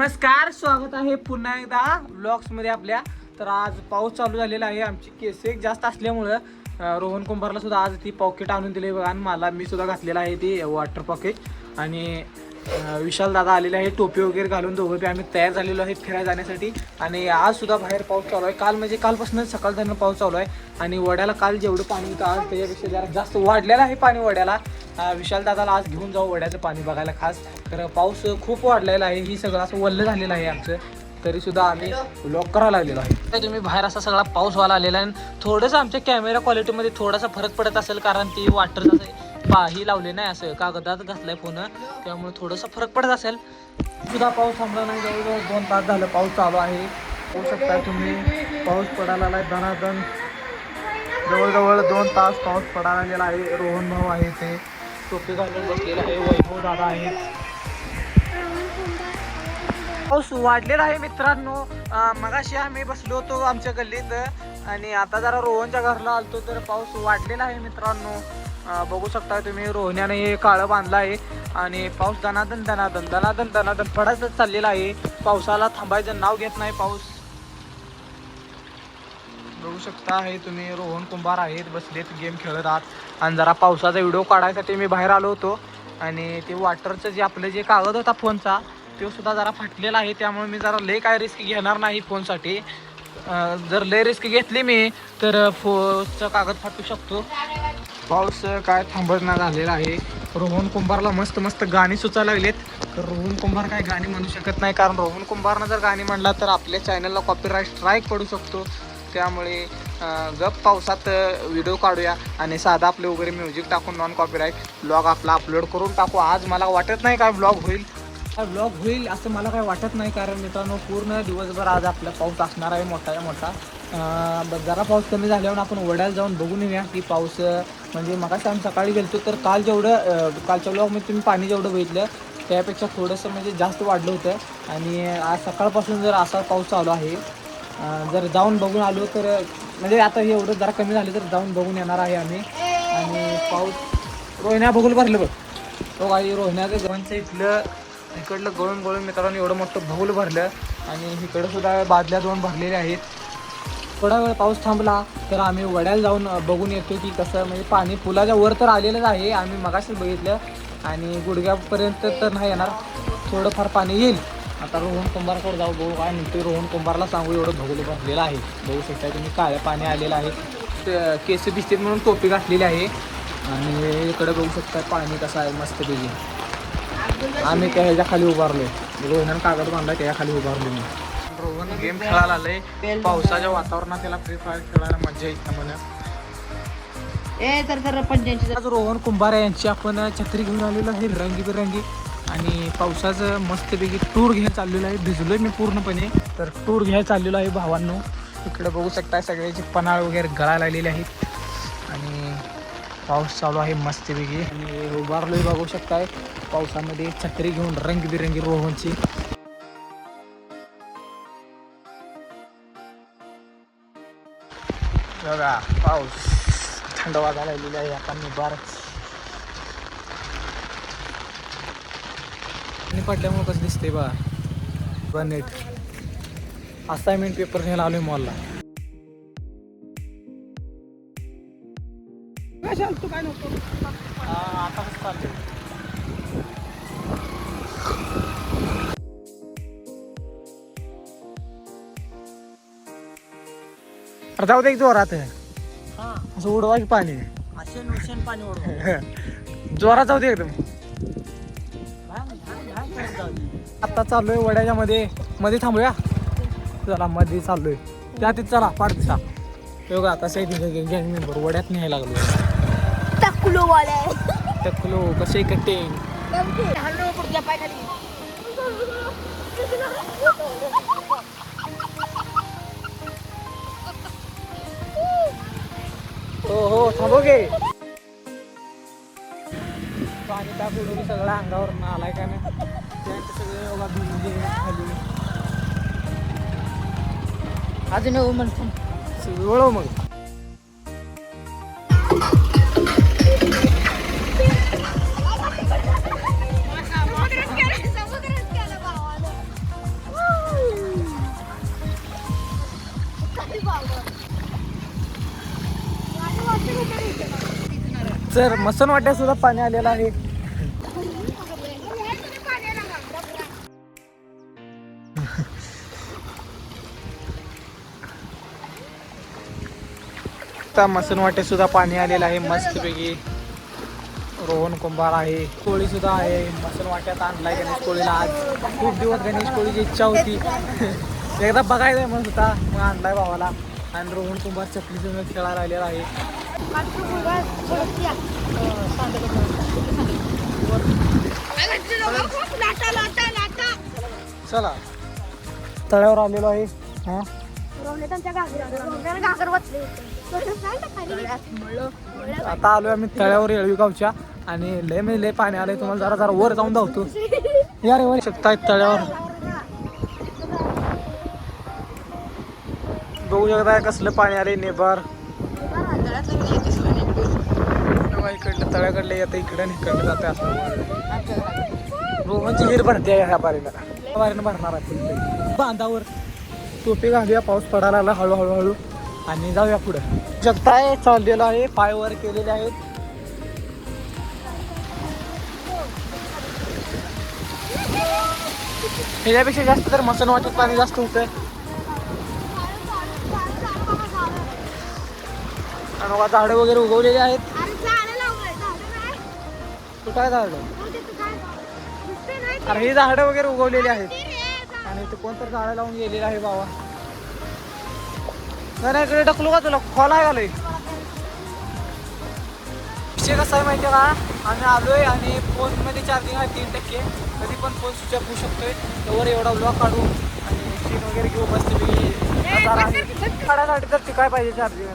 नमस्कार स्वागत आहे पुन्हा एकदा ब्लॉग्समध्ये आपल्या. तर आज पाऊस चालू झालेला आहे. आमची केसेक जास्त असल्यामुळं रोहन कुंभारला सुद्धा आज ती पॉकेट आणून दिली बघा. आणि मला मी सुद्धा घातलेला आहे ती वॉटर पॉकेट आणि विशाल दादा आलेले आहे टोपी वगैरे घालून दोघं बी आम्ही तयार झालेलो आहे फिरायला जाण्यासाठी. आणि आज सुद्धा बाहेर पाऊस चालू आहे. काल म्हणजे कालपासून सकाळ पाऊस चालू आहे. आणि वड्याला काल जेवढं पाणी होतं आज त्याच्यापेक्षा जरा जास्त वाढलेलं आहे पाणी वड्याला. विशाल दादाला आज घेऊन जाऊ वड्याचं पाणी बघायला खास. तर पाऊस खूप वाढलेला आहे ही सगळं असं वल्ल झालेलं आहे आमचं. तरी सुद्धा आम्ही लॉक करायला लागलेलो आहे. तुम्ही बाहेर असा सगळा पाऊस व्हायला आलेला आहे आणि थोडंसं आमच्या कॅमेरा क्वालिटीमध्ये थोडासा फरक पडत असेल कारण ती वाटर ही लावले नाही असं कागदात घातलाय फोन. त्यामुळे थोडंसं फरक पडत असेल. सुद्धा पाऊस थांबला नाही जवळजवळ दोन तास झालं पाऊस चालू आहे. होऊ शकता तुम्ही पाऊस पडायला आहे दनादन जवळजवळ दोन तास पाऊस पडायला लागलेला आहे. रोहन भाऊ आहे ते. टोपी घालून बसलेला आहे वैभव दादा आहे. पाऊस वाढलेला आहे मित्रांनो. मगाशी आम्ही बसलो होतो आमच्या गल्लीत आणि आता जरा रोहनच्या घरला आलतो तर पाऊस वाढलेला आहे मित्रांनो. बघू शकता तुम्ही रोहण्याने हे काळं बांधलं आहे आणि पाऊस दनादन दनादन दनादन दनादन पडायचं चाललेला आहे. पावसाला थांबायचं नाव घेत नाही पाऊस. शकता. हे तुम्ही रोहन कुंभार आहेत बसलेत गेम खेळत आहात. आणि जरा पावसाचा व्हिडिओ काढायसाठी मी बाहेर आलो होतो. आणि ते वॉटरचं जे आपलं जे कागद होता फोनचा तो सुद्धा जरा फाटलेला आहे. त्यामुळे मी जरा लय काय रिस्क घेणार नाही फोनसाठी. जर लय रिस्क घेतली मी तर फोनचं कागद फाटू शकतो. पाऊस काय थांबणं झालेला आहे. रोहन कुंभारला मस्त मस्त गाणी सुचायला लागलेत. तर रोहन कुंभार काय गाणी म्हणू शकत नाही. कारण रोहन कुंभारनं जर गाणी म्हणला तर आपल्या चॅनलला कॉपीराईट स्ट्राईक पडू शकतो. त्यामुळे गप पावसात व्हिडिओ काढूया आणि साधा आपले वगैरे म्युझिक टाकून नॉन कॉपीराईट ब्लॉग आपला अपलोड करून टाकू. आज मला वाटत नाही काय ब्लॉग होईल. काय ब्लॉग होईल असं मला काय वाटत नाही कारण मित्रांनो पूर्ण दिवसभर आज आपला पाऊस असणार आहे मोठा मोठा. ब- जरा पाऊस कमी झाल्यावर आपण वड्याला जाऊन बघून येऊया की पाऊस म्हणजे मगाशी आम्ही सकाळी गेलतो तर काल जेवढं कालच्या ब्लॉगमध्ये तुम्ही पाणी जेवढं बघितलं त्यापेक्षा थोडंसं म्हणजे जास्त वाढलं होतं. आणि आज सकाळपासून जर असा पाऊस चालू आहे जर जाऊन बघून आलो तर म्हणजे आता हे एवढं जरा कमी झालं तर जाऊन बघून येणार आहे आम्ही. आणि पाऊस रोहिण्या बघून भरलं बघ. हो तो काही रोहिण्याचं गव्हांचं इथलं इकडलं गळून गळून मित्रांनो एवढं मोठं बहुल भरलं. आणि इकडं सुद्धा बादल्या दोन भरलेल्या आहेत. थोडा वेळ पाऊस थांबला तर आम्ही वड्याला जाऊन बघून येतो की कसं म्हणजे पाणी पुलाच्या वर तर आलेलंच आहे. आम्ही मगाशीच बघितलं. आणि गुडघ्यापर्यंत तर नाही येणार. थोडंफार पाणी येईल. आता रोहन कुंभारकडे जाऊ बघू काय म्हणते रोहन कुंभारला सांगू एवढं भगोलं भरलेलं आहे. बघू शकता तुम्ही काळं पाणी आलेलं आहे. ते केस दिसतील म्हणून टोपी घातलेली आहे. आणि इकडे बघू शकता पाणी कसं आहे मस्तपैकी. आम्ही त्या ह्याच्या खाली उभारलोय. रोहन कागद बांधला त्याच्याखाली उभारलो मी. रोहन गेम खेळायला आलंय. पावसाच्या वातावरणात त्याला फ्री फायर खेळायला मजा येते म्हणा. ए तर रोहन कुंभार यांची आपण छत्री घेऊन आलेलो आहे रंगीबिरंगी. आणि पावसाचं मस्तपैकी टूर घ्यायला चाललेलं आहे. भिजलोय मी पूर्णपणे. तर टूर घ्यायला चाललेलो आहे भावांनो. इकडं बघू शकता सगळ्याचे पनाळ वगैरे गळायला लागलेले आहेत. आणि पाऊस चालू आहे मस्तपैकी. आणि उभारलोही बघू शकताय. पावसामध्ये छत्री घेऊन रंगीबिरंगी रोहनची. बघा पाऊस थंड वाजायला लागलेली आहे. आता मी बार आणि पडल्यामुळे कसं दिसते बघा नीट. असाइनमेंट पेपर घ्यायला आलोय मॉलला काय नको आता कसं जाऊ दे एक जोरात. हा. असं असे नुकसान पाणी जोरात जाऊ दे एकदम. आता चाललोय वड्याच्या मध्ये. मध्ये थांबूया. चला मध्ये चाललोय. त्या तिथे चला पाठ दिसा बघा कसे गँग मेंबर वड्यात न्यायला लागलो. टाकलो वाले. टकलो कसे खाली हो हो थांबो गे. पाणी टाकून सगळं अंगावर आलाय का नाही. पॅन्ट सगळे भिजले खाली. अजून म्हणतो वळव मग. तर मसन वाट्यात सुद्धा पाणी आलेलं आहे. आता मसन वाटे सुद्धा पाणी आलेलं आहे मस्तपैकी. रोहन कुंभार आहे कोळी सुद्धा आहे. मसन वाट्यात आणलाय गणेश कोळीला आज. खूप दिवस गणेश कोळीची इच्छा होती. एकदा बघायचंय म्हणून सुद्धा मग आणलाय भावाला. आणि रोहन कुंभार चपली संग खेळायला आलेला आहे. चला. तळ्यावर आलेलो आहे. हा? आता आलोय आम्ही तळ्यावर येळवी गावच्या. आणि लय म्हणजे लय पाणी आलंय. तुम्हाला जरा जरा वर जाऊन धावतो. या रे वर. शकताय तळ्यावर. बघू शकताय कसलं पाणी आले नेबार. इकडलं तळ्याकडलं येतं इकडं आणि इकडलं जाते असं. रोहनची विहीर भरते ह्या बारीनं बारीनं भरणार आहे बांधावर. टोपी घालूया पाऊस पडायला आला हळूहळू हळू आणि जाऊया पुढं. जगताय चाललेलं आहे पाय वर केलेले आहेत. ह्याच्यापेक्षा जास्त तर मसन वाटत पाणी जास्त होतं आणि बघा झाडं वगैरे उगवलेली आहेत. तू काय झाड? अरे ही झाडं वगैरे उगवलेली आहेत. आणि ते कोणतरी झाडं लावून गेलेलं आहे बाबा? नाही इकडे ढकलू का तुला? खोल आहे आलोय विषय कसा आहे माहिती आहे का? आम्ही आलोय आणि फोनमध्ये चार्जिंग आहे तीन टक्के. कधी पण फोन स्विच ऑफ होऊ शकतोय. त्यावर एवढा ब्लॉक काढू. आणि सीन वगैरे घेऊ मस्त काढायसाठी तर ते काय पाहिजे चार्जिंग